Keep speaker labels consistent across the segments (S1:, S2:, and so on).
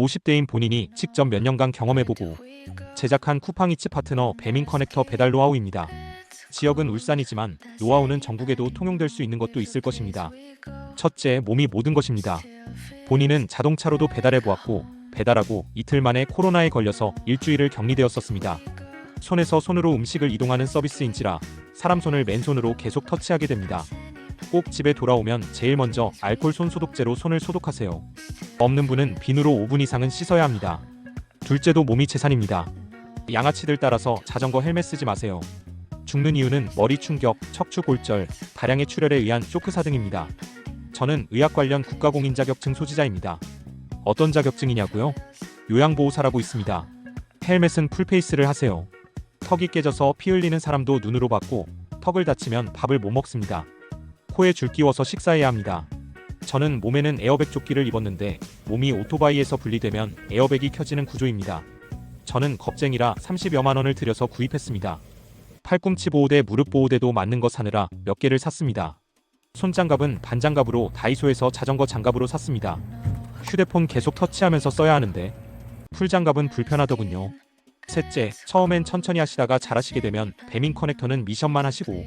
S1: 50대인 본인이 직접 몇 년간 경험해보고 제작한 쿠팡이츠 파트너 배민 커넥터 배달 노하우입니다. 지역은 울산이지만 노하우는 전국에도 통용될 수 있는 것도 있을 것입니다. 첫째, 몸이 모든 것입니다. 본인은 자동차로도 배달해 보았고 배달하고 이틀 만에 코로나에 걸려서 일주일을 격리되었었습니다. 손에서 손으로 음식을 이동하는 서비스인지라 사람 손을 맨손으로 계속 터치하게 됩니다. 꼭 집에 돌아오면 제일 먼저 알콜 손 소독제로 손을 소독하세요. 없는 분은 비누로 5분 이상은 씻어야 합니다. 둘째도 몸이 재산입니다. 양아치들 따라서 자전거 헬멧 쓰지 마세요. 죽는 이유는 머리 충격, 척추 골절, 다량의 출혈에 의한 쇼크사 등입니다. 저는 의학 관련 국가공인 자격증 소지자입니다. 어떤 자격증이냐고요? 요양보호사라고 있습니다. 헬멧은 풀페이스를 하세요. 턱이 깨져서 피 흘리는 사람도 눈으로 봤고 턱을 다치면 밥을 못 먹습니다. 코에 줄 끼워서 식사해야 합니다. 저는 몸에는 에어백 조끼를 입었는데 몸이 오토바이에서 분리되면 에어백이 켜지는 구조입니다. 저는 겁쟁이라 30여만 원을 들여서 구입했습니다. 팔꿈치 보호대, 무릎 보호대도 맞는 거 사느라 몇 개를 샀습니다. 손장갑은 반장갑으로 다이소에서 자전거 장갑으로 샀습니다. 휴대폰 계속 터치하면서 써야 하는데 풀장갑은 불편하더군요. 셋째, 처음엔 천천히 하시다가 잘하시게 되면 배민 커넥터는 미션만 하시고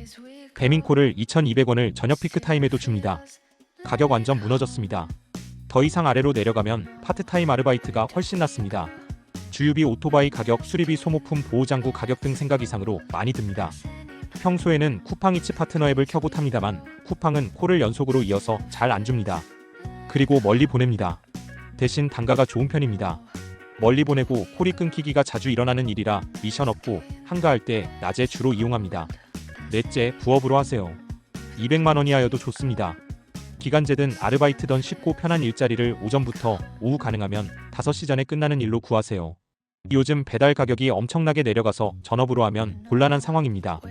S1: 배민콜을 2,200원을 저녁 피크 타임에도 줍니다. 가격 완전 무너졌습니다. 더 이상 아래로 내려가면 파트타임 아르바이트가 훨씬 낫습니다. 주유비 오토바이 가격, 수리비 소모품 보호장구 가격 등 생각 이상으로 많이 듭니다. 평소에는 쿠팡이츠 파트너 앱을 켜고 탑니다만 쿠팡은 콜을 연속으로 이어서 잘 안 줍니다. 그리고 멀리 보냅니다. 대신 단가가 좋은 편입니다. 멀리 보내고 콜이 끊기기가 자주 일어나는 일이라 미션 없고 한가할 때 낮에 주로 이용합니다. 넷째, 부업으로 하세요. 200만 원이 하여도 좋습니다. 기간제든 아르바이트든 쉽고 편한 일자리를 오전부터 오후 가능하면 5시 전에 끝나는 일로 구하세요. 요즘 배달 가격이 엄청나게 내려가서 전업으로 하면 곤란한 상황입니다.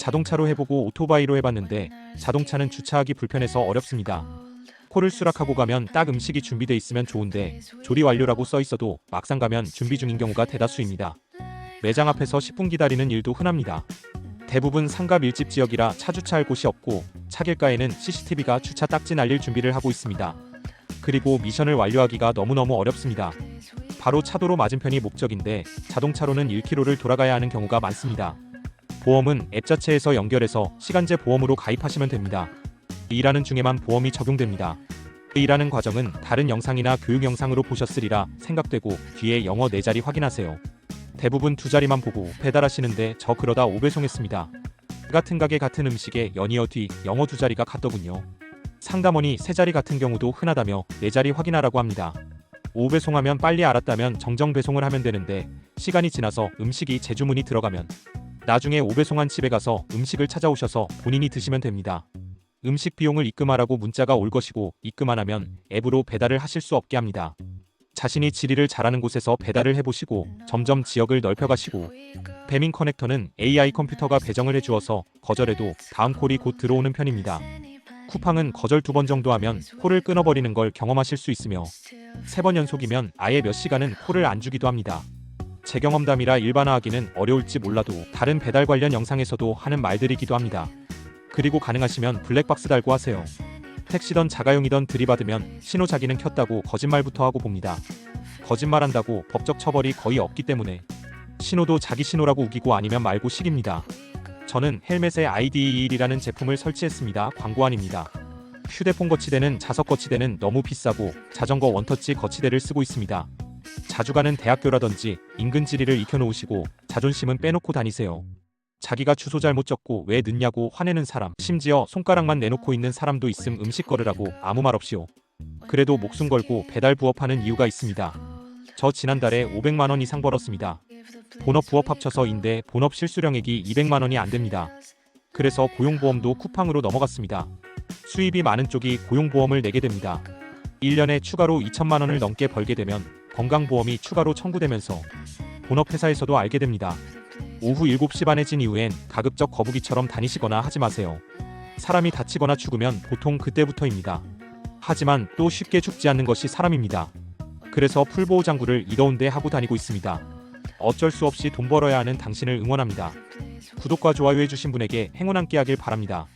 S1: 자동차로 해보고 오토바이로 해봤는데 자동차는 주차하기 불편해서 어렵습니다. 콜을 수락하고 가면 딱 음식이 준비돼 있으면 좋은데 조리 완료라고 써 있어도 막상 가면 준비 중인 경우가 대다수입니다. 매장 앞에서 10분 기다리는 일도 흔합니다. 대부분 상가 밀집 지역이라 차 주차할 곳이 없고 차길가에는 CCTV가 주차 딱지 날릴 준비를 하고 있습니다. 그리고 미션을 완료하기가 너무너무 어렵습니다. 바로 차도로 맞은편이 목적인데 자동차로는 1km를 돌아가야 하는 경우가 많습니다. 보험은 앱 자체에서 연결해서 시간제 보험으로 가입하시면 됩니다. 일하는 중에만 보험이 적용됩니다. 일하는 과정은 다른 영상이나 교육 영상으로 보셨으리라 생각되고 뒤에 영어 네 자리 확인하세요. 대부분 두 자리만 보고 배달하시는데 저 그러다 5배송했습니다. 같은 가게 같은 음식에 연이어 뒤 영어 두 자리가 같더군요. 상담원이 세 자리 같은 경우도 흔하다며 네 자리 확인하라고 합니다. 5배송하면 빨리 알았다면 정정 배송을 하면 되는데 시간이 지나서 음식이 재주문이 들어가면 나중에 5배송한 집에 가서 음식을 찾아오셔서 본인이 드시면 됩니다. 음식 비용을 입금하라고 문자가 올 것이고 입금 안 하면 앱으로 배달을 하실 수 없게 합니다. 자신이 지리를 잘하는 곳에서 배달을 해보시고 점점 지역을 넓혀가시고 배민 커넥터는 AI 컴퓨터가 배정을 해주어서 거절해도 다음 콜이 곧 들어오는 편입니다. 쿠팡은 거절 두 번 정도 하면 콜을 끊어버리는 걸 경험하실 수 있으며 세 번 연속이면 아예 몇 시간은 콜을 안 주기도 합니다. 제 경험담이라 일반화하기는 어려울지 몰라도 다른 배달 관련 영상에서도 하는 말들이기도 합니다. 그리고 가능하시면 블랙박스 달고 하세요. 택시던 자가용이던 들이받으면 신호 자기는 켰다고 거짓말부터 하고 봅니다. 거짓말한다고 법적 처벌이 거의 없기 때문에 신호도 자기 신호라고 우기고 아니면 말고 식입니다. 저는 헬멧에 ID21이라는 제품을 설치했습니다. 광고 아닙니다. 휴대폰 거치대는 자석 거치대는 너무 비싸고 자전거 원터치 거치대를 쓰고 있습니다. 자주 가는 대학교라든지 인근 지리를 익혀놓으시고 자존심은 빼놓고 다니세요. 자기가 주소 잘못 적고 왜 늦냐고 화내는 사람, 심지어 손가락만 내놓고 있는 사람도 있음 음식 걸으라고 아무 말 없이요. 그래도 목숨 걸고 배달 부업하는 이유가 있습니다. 저 지난달에 500만 원 이상 벌었습니다. 본업 부업 합쳐서인데 본업 실수령액이 200만 원이 안 됩니다. 그래서 고용보험도 쿠팡으로 넘어갔습니다. 수입이 많은 쪽이 고용보험을 내게 됩니다. 1년에 추가로 2천만 원을 넘게 벌게 되면 건강보험이 추가로 청구되면서 본업 회사에서도 알게 됩니다. 오후 7시 반에 진 이후엔 가급적 거북이처럼 다니시거나 하지 마세요. 사람이 다치거나 죽으면 보통 그때부터입니다. 하지만 또 쉽게 죽지 않는 것이 사람입니다. 그래서 풀보호 장구를 이 더운데 하고 다니고 있습니다. 어쩔 수 없이 돈 벌어야 하는 당신을 응원합니다. 구독과 좋아요 해주신 분에게 행운 함께 하길 바랍니다.